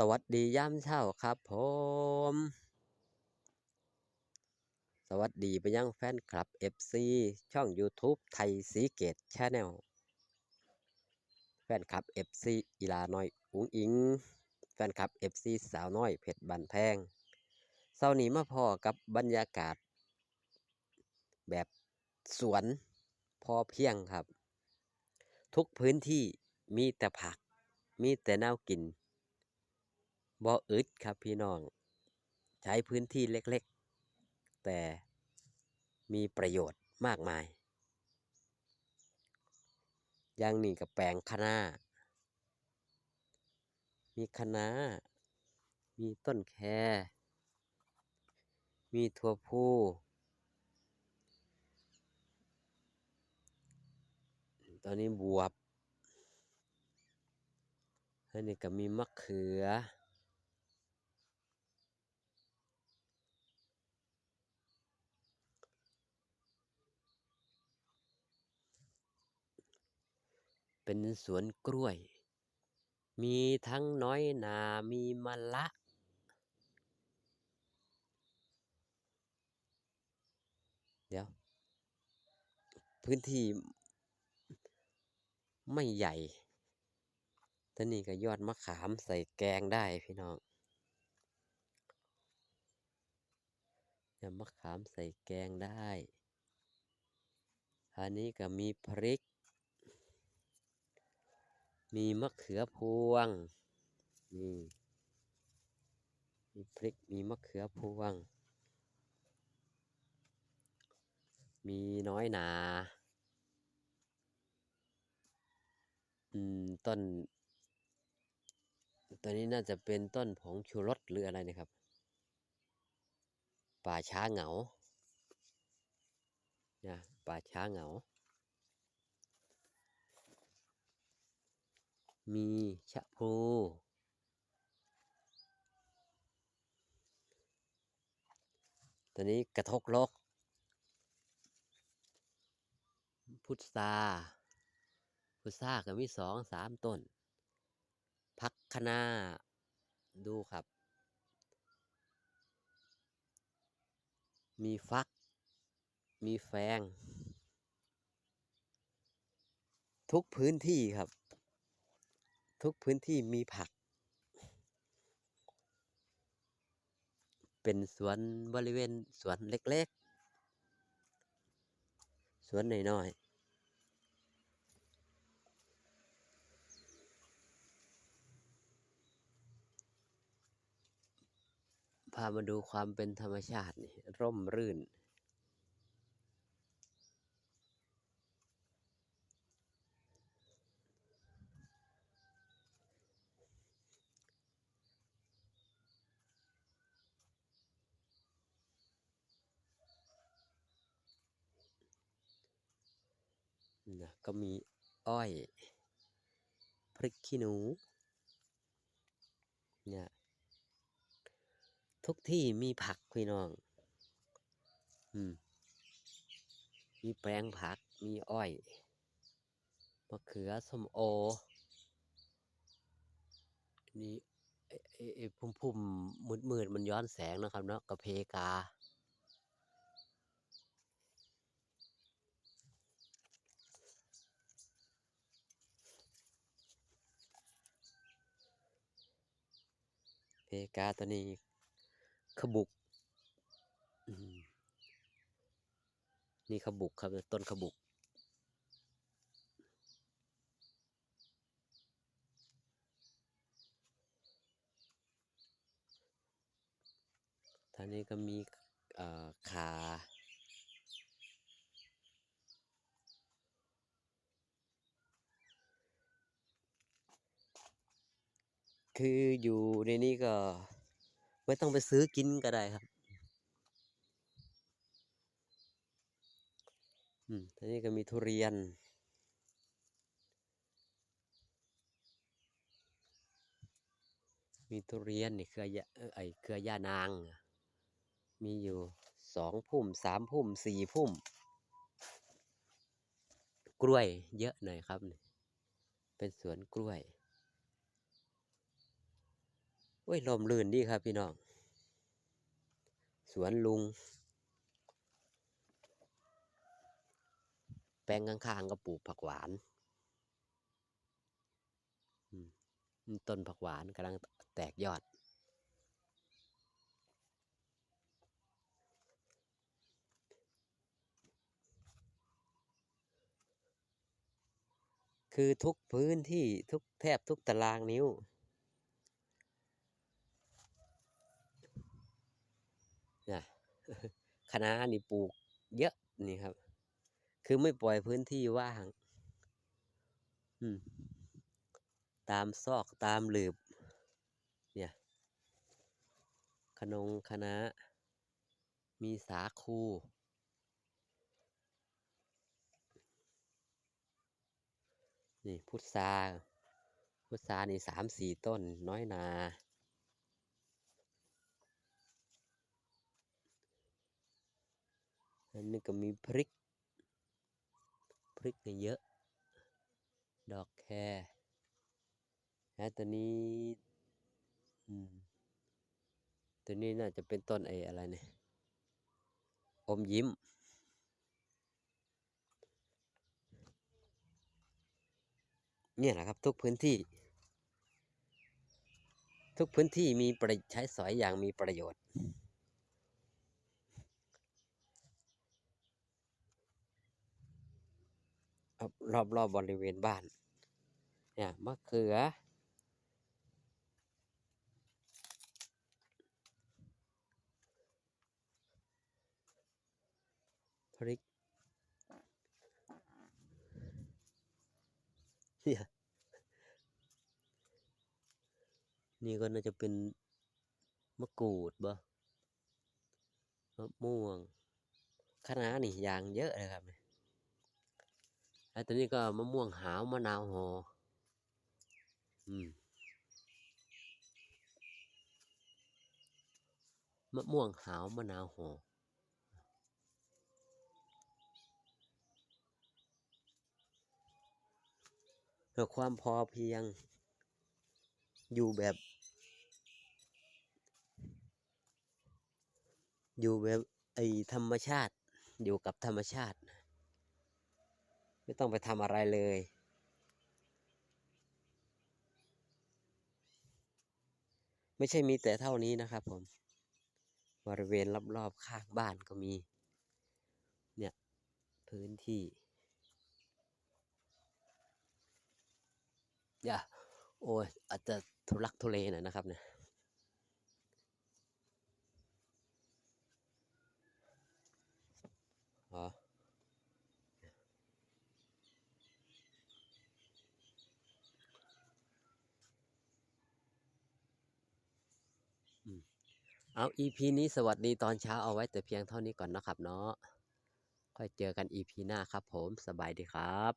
สวัสดียามเช้าครับผม สวัสดีไปยังแฟนคลับ FC ช่อง YouTube ไทยสีเกตชาแนลแฟนคลับ FC อีลาน้อยอุงอิง แฟนคลับ FC สาวน้อยเพชรบันแพงเช้านี้มาพอกับบรรยากาศ แบบสวนพอเพียงครับ ทุกพื้นที่มีแต่ผัก มีแต่แนวกิน บ่อึดครับพี่น้อง ใช้พื้นที่เล็กๆ แต่มีประโยชน์มากมายอย่างนี้กับแปลงคะน้ามีคะน้ามีต้นแค มีถั่วพูตอนนี้บวบอันนี้ก็มีมะเขือ เป็นสวนกล้วย มีทั้งน้อยนา มีมะละ เดี๋ยว พื้นที่ไม่ใหญ่แต่นี่ก็ยอดมะขามใส่แกงได้พี่น้องยอดมะขามใส่แกงได้ อันนี้ก็มีพริก มีมะเขือพวงนี่มีพริกมีมะเขือพวง มีน้อยหนาอืมต้นตัวนี้น่าจะเป็นต้นผงชูรสหรืออะไรนะครับ ป่าช้าเหงานะป่าช้าเหงา มีชะพลูตัวนี้กระทกลก พุทราพุทราก็มีสองสามต้น พักคะนาดูครับ มีฟัก มีแฟง ทุกพื้นที่ครับ ทุกพื้นที่มีผัก เป็นสวนบริเวณสวนเล็กๆ สวนน้อยๆ พามาดูความเป็นธรรมชาตินี่ร่มรื่น นะก็มีอ้อยพริกขี้หนูเนี่ยทุกที่มีผักพี่น้อง อืม มีแปลงผัก มีอ้อยมะเขือส้มโอ นี่ไอ้พุ่มพุ่มมืดมืดๆมันย้อนแสงนะครับเนาะกระเพกา กาตัวนี้ขบุก นี่ขบุกครับต้นขบุก ทางนี้ก็มีขา คืออยู่ในนี้ก็ ไม่ต้องไปซื้อกินก็ได้ครับ อืมทีนี้ก็มีทุเรียน มีทุเรียนนี่เครือยาเออไอเครือย่านาง มีอยู่สองพุ่มสามพุ่มสี่พุ่ม กล้วยเยอะหน่อยครับ เป็นสวนกล้วย อ้ยลมลื่นดีครับพี่น้อง สวนลุง แปลงข้างๆก็ปลูกผักหวานต้นผักหวานกำลังแตกยอด คือทุกพื้นที่ทุกแทบทุกตารางนิ้ว นะ คณะนี่ปลูกเยอะนี่ครับ คือไม่ปล่อยพื้นที่ว่าง อืม ตามซอกตามหลืบ เนี่ยขนงคณะ มีสาคูนี่พุทราพุทรานี่สามสี่ต้นน้อยนา อันนี้ก็มีพริก พริกเนี่ยเยอะ ดอกแครแล้วตัวนี้อืมตัวนี้น่าจะเป็นต้นไออะไรเนี่ย อมยิ้ม เนี่ยแหละครับทุกพื้นที่ ทุกพื้นที่มีประใช้สอยอย่างมีประโยชน์ ครับรอบรอบบริเวณบ้าน เนี่ยมะเขือ พริกเนี่ยนี่ก็น่าจะเป็นมะกรูดบ่มะม่วงคะน้านี่อย่างเยอะเลยครับเนี่ย แล้วตัวนี้ก็มะม่วงหาวมะนาวหอืมมะม่วงหาวมะนาวโหเพื่อความพอเพียง อยู่แบบ อยู่แบบไอธรรมชาติ อยู่กับธรรมชาติ ไม่ต้องไปทำอะไรเลย ไม่ใช่มีแต่เท่านี้นะครับผม บริเวณรอบๆข้างบ้านก็มี เนี่ย พื้นที่อย่าโอ้ยอาจจะทุลักทุเลหน่อยนะครับเนี่ย อ๋อ เอา EP นี้สวัสดีตอนเช้าเอาไว้แต่เพียงเท่านี้ก่อนนะครับเนาะค่อยเจอกัน EP หน้าครับผมสบายดีครับ